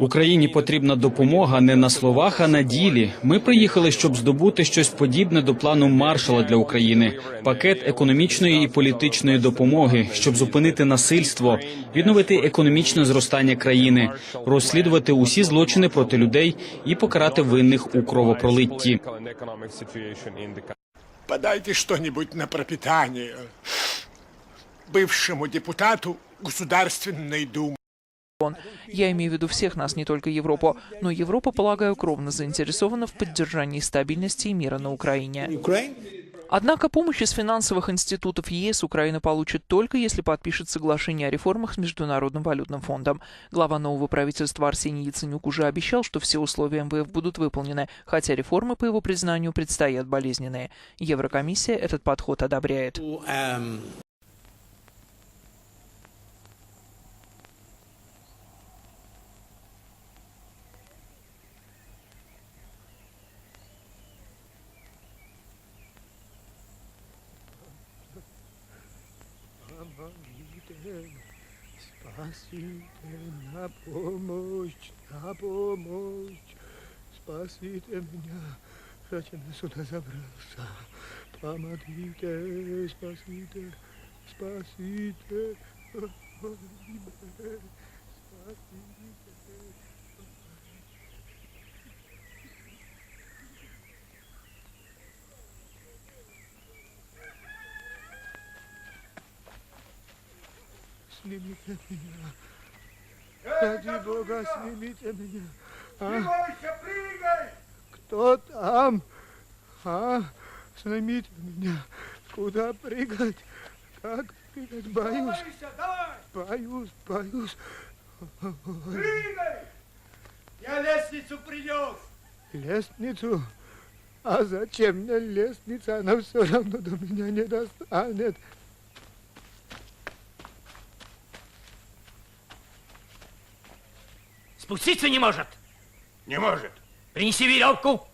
Україні потрібна допомога не на словах, а на ділі. Ми приїхали, щоб здобути щось подібне до плану Маршала для України, пакет економічної і політичної допомоги, щоб зупинити насильство, відновити економічне зростання країни, розслідувати усі злочини проти людей і покарати винних у кровопролитті. Подайте что-нибудь на пропитание бывшему депутату Государственной Думы. Я имею в виду всех нас, не только Европу. Но Европа, полагаю, кровно заинтересована в поддержании стабильности и мира на Украине. Однако помощь из финансовых институтов ЕС Украина получит только если подпишет соглашение о реформах с Международным валютным фондом. Глава нового правительства Арсений Яценюк уже обещал, что все условия МВФ будут выполнены, хотя реформы, по его признанию, предстоят болезненные. Еврокомиссия этот подход одобряет. Спасите на помощь, на помощь. Спасите меня. Зачем я сюда забрался? Помогите, спасите, спасите. Спасите. Снимите меня. Ради Бога, снимите меня. А? Кто там? А? Снимите меня. Куда прыгать? Как прыгать? Боюсь. Боюсь, боюсь. Я лестницу принес. Лестницу? А зачем мне лестница? Она все равно до меня не достанет. Спуститься не может. Не может. Принеси веревку.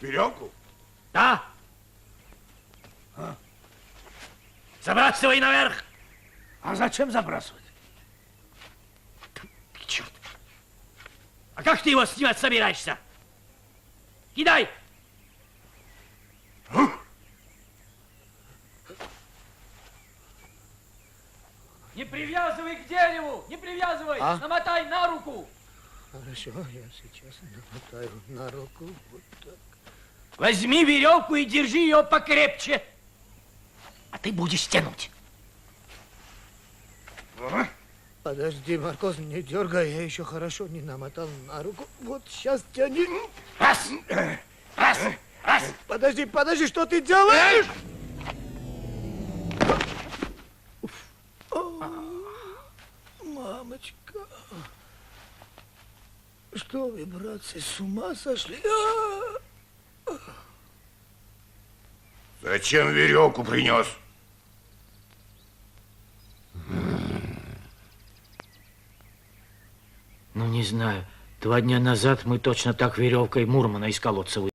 Веревку? Да. Забрасывай наверх. А зачем забрасывать? Черт. А как ты его снимать собираешься? Кидай. Не привязывай к дереву! Не привязывай! А? Намотай на руку! Хорошо, я сейчас намотаю на руку. Вот так. Возьми веревку и держи ее покрепче. А ты будешь тянуть. Подожди, Маркоз, не дергай, я еще хорошо не намотал на руку. Вот сейчас тяни. Раз, раз, раз. Подожди, подожди, что ты делаешь? Что вы, братцы, с ума сошли? А! Зачем веревку принес? Ну, не знаю. Два дня назад мы точно так веревкой Мурмана из колодца